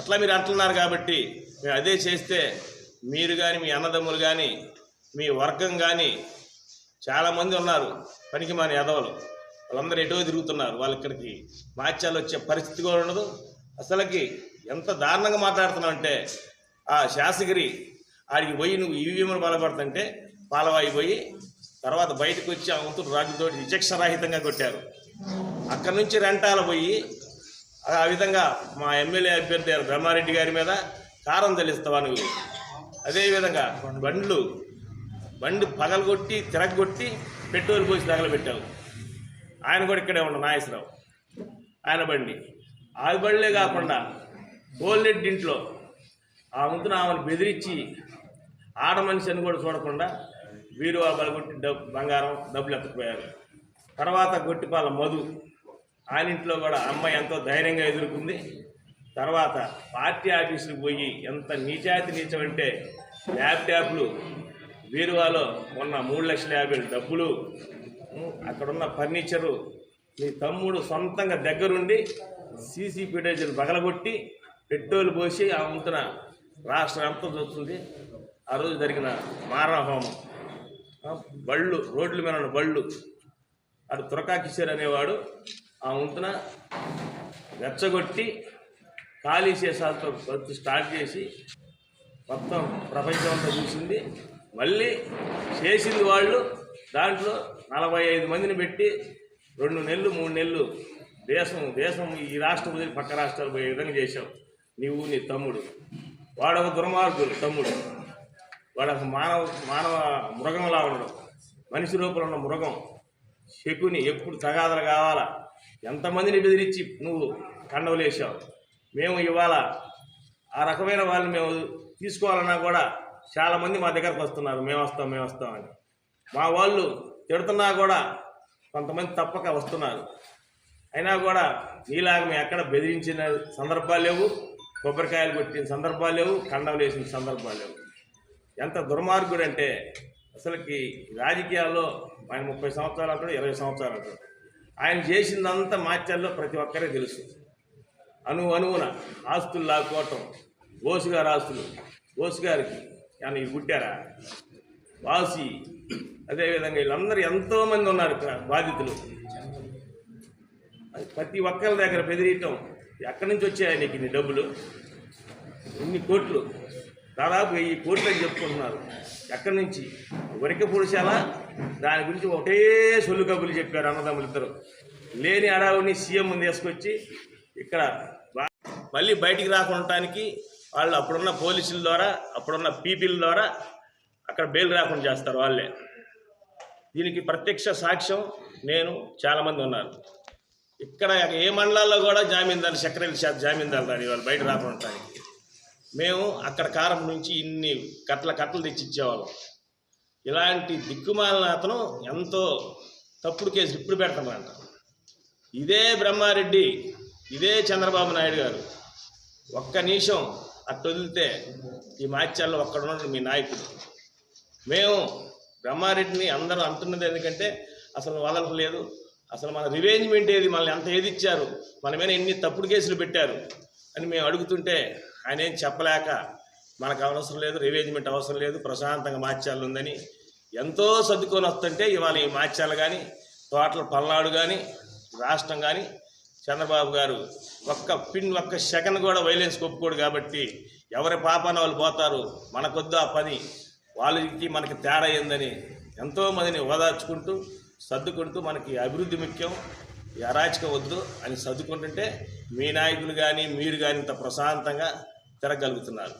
ఎట్లా మీరు అంటున్నారు కాబట్టి మేము అదే చేస్తే మీరు కానీ మీ అన్నదమ్ములు కానీ మీ వర్గం కానీ చాలామంది ఉన్నారు పనికి మాని ఎదవలు. వాళ్ళందరూ ఎటో తిరుగుతున్నారు. వాళ్ళు ఇక్కడికి మార్చాలు వచ్చే పరిస్థితి కూడా ఉండదు. అసలుకి ఎంత దారుణంగా మాట్లాడుతున్నావు అంటే ఆ శాసగిరి ఆడికి పోయి నువ్వు ఈవీఎంలు బలపడుతుంటే పాలవాయి పోయి తర్వాత బయటకు వచ్చి ఆ వంతుడు రాజుతో విచక్షణ రహితంగా కొట్టారు. అక్కడి నుంచి రెంటాల పోయి ఆ విధంగా మా ఎమ్మెల్యే అభ్యర్థి బ్రహ్మారెడ్డి గారి మీద కారం తెలుస్తావా అదేవిధంగా బండ్లు బండి పగలగొట్టి తిరగొట్టి పెట్రోల్ పోసి తగలబెట్టావు. ఆయన కూడా ఇక్కడే ఉండ నాగేశ్వరరావు. ఆయన బండి. ఆ బండ్లే కాకుండా ఓల్డెడ్ ఇంట్లో ఆ ముందున ఆమెను బెదిరించి ఆడ మనిషి అని కూడా చూడకుండా వీరు ఆ బలగొట్టి డబ్బు బంగారం డబ్బులు ఎత్తుకుపోయారు. తర్వాత గొట్టిపాల మధు ఆయన ఇంట్లో కూడా అమ్మాయి ఎంతో ధైర్యంగా ఎదుర్కొంది. తర్వాత పార్టీ ఆఫీసులకు పోయి ఎంత నీచాతి నీచం అంటే ల్యాప్టాప్లు వీరువాలో ఉన్న మూడు లక్షల యాభై డబ్బులు అక్కడున్న ఫర్నిచరు. మీ తమ్ముడు సొంతంగా దగ్గరుండి సీసీ ఫుటేజీలు పగలగొట్టి పెట్రోల్ పోసి ఆ వంతున రాష్ట్రం అంతా చూస్తుంది. ఆ రోజు జరిగిన మారణహోమం బళ్ళు రోడ్ల మీద ఉన్న బళ్ళు. అటు తురకా కిషోర్ అనేవాడు ఆ వంతున రెచ్చగొట్టి ఖాళీ శేషాలతో బతు స్టార్ట్ చేసి మొత్తం ప్రపంచం అంతా చూసింది. మళ్ళీ చేసింది వాళ్ళు దాంట్లో నలభై ఐదు మందిని పెట్టి రెండు నెలలు మూడు నెలలు దేశం దేశం ఈ రాష్ట్రం వదిలి పక్క రాష్ట్రాలు పోయే విధంగా చేశాం. నీవు నీ తమ్ముడు. వాడొక దుర్మార్గుడు తమ్ముడు. వాడొక మానవ మానవ మృగంలా ఉండడం మనిషి రూపంలో ఉన్న మృగం. శకుని ఎప్పుడు తగాదలు కావాలా? ఎంతమందిని బెదిరించి నువ్వు కండవలేసావు మేము ఇవాళ ఆ రకమైన వాళ్ళని మేము తీసుకోవాలన్నా కూడా చాలామంది మా దగ్గరకు వస్తున్నారు. మేము వస్తాం మేము వస్తాం అని. మా వాళ్ళు తిడుతున్నా కూడా కొంతమంది తప్పక వస్తున్నారు. అయినా కూడా నీలాగా మేము ఎక్కడ బెదిరించిన సందర్భాలు లేవు. కొబ్బరికాయలు కొట్టిన సందర్భాలు లేవు. కండవలేసిన సందర్భాలు లేవు. ఎంత దుర్మార్గుడు అంటే అసలుకి రాజకీయాల్లో ఆయన ముప్పై సంవత్సరాలు అంటాడు ఇరవై సంవత్సరాలు అంటాడు. ఆయన చేసిందంతా మార్చాల్లో ప్రతి ఒక్కరే తెలుసు. అను అనువున ఆస్తులు లాక్కోవటం బోసు గారి ఆస్తులు బోసు గారికి కానీ ఇవి పుట్టారా? వాసి అదేవిధంగా వీళ్ళందరూ ఎంతోమంది ఉన్నారు బాధితులు. అది ప్రతి ఒక్కరి దగ్గర బెదిరియటం ఎక్కడి నుంచి వచ్చాయి నీకు ఇన్ని డబ్బులు? ఇన్ని కోట్లు? దాదాపు వెయ్యి కోట్లు అని చెప్పుకుంటున్నారు. ఎక్కడి నుంచి? వరిక పురుషాల? దాని గురించి ఒకటే సొల్లు కబులు చెప్పారు అన్నదమ్ములు ఇద్దరు. లేని అడావుని సీఎం ముందు తీసుకొచ్చి ఇక్కడ మళ్ళీ బయటికి రాకుండటానికి వాళ్ళు అప్పుడున్న పోలీసుల ద్వారా అప్పుడున్న పీపీల ద్వారా అక్కడ బెయిల్ రాకుండా చేస్తారు వాళ్ళే. దీనికి ప్రత్యక్ష సాక్ష్యం నేను చాలామంది ఉన్నారు. ఇక్కడ ఏ మండలాల్లో కూడా జామీందారు చక్కెరలు జామీందారు రాని వాళ్ళు బయట రాకుండా మేము అక్కడ కారం నుంచి ఇన్ని కట్టల కట్టలు తెచ్చి ఇచ్చేవాళ్ళం ఇలాంటి దిక్కుమాలిన అతను ఎంతో తప్పుడు కేసులు ఇప్పుడు పెడుతున్నారంట ఇదే బ్రహ్మారెడ్డి ఇదే చంద్రబాబు నాయుడు గారు. ఒక్క నిమిషం అటు వదిలితే ఈ మాత్యాల్లో ఒక్కడున్నాడు మీ నాయకుడు. మేము బ్రహ్మారెడ్డిని అందరూ అంటున్నది ఎందుకంటే అసలు వదలలేదు అసలు మన రివేంజ్మెంట్ ఏది? మనల్ని ఎంత ఏది ఇచ్చారు? మన మీద ఎన్ని తప్పుడు కేసులు పెట్టారు? అని మేము అడుగుతుంటే ఆయన ఏం చెప్పలేక మనకు అవసరం లేదు రివేంజ్మెంట్ అవసరం లేదు ప్రశాంతంగా మార్చాలు ఉందని ఎంతో సర్దుకొని వస్తుంటే ఇవాళ ఈ మార్చాలు కానీ తోటల పల్నాడు కానీ రాష్ట్రం కానీ చంద్రబాబు గారు ఒక్క పిన్ ఒక్క సెకండ్ కూడా వైలెన్స్ ఒప్పుకోడు కాబట్టి ఎవరి పాపాన వాళ్ళు పోతారు మనకొద్దు ఆ పని. వాళ్ళకి మనకి తేడా అయిందని ఎంతోమందిని ఓదార్చుకుంటూ సర్దుకుంటూ మనకి అభివృద్ధి ముఖ్యం. ఈ వద్దు అని సర్దుకుంటుంటే మీ నాయకులు కానీ మీరు కానీ ఇంత ప్రశాంతంగా తిరగలుగుతున్నారు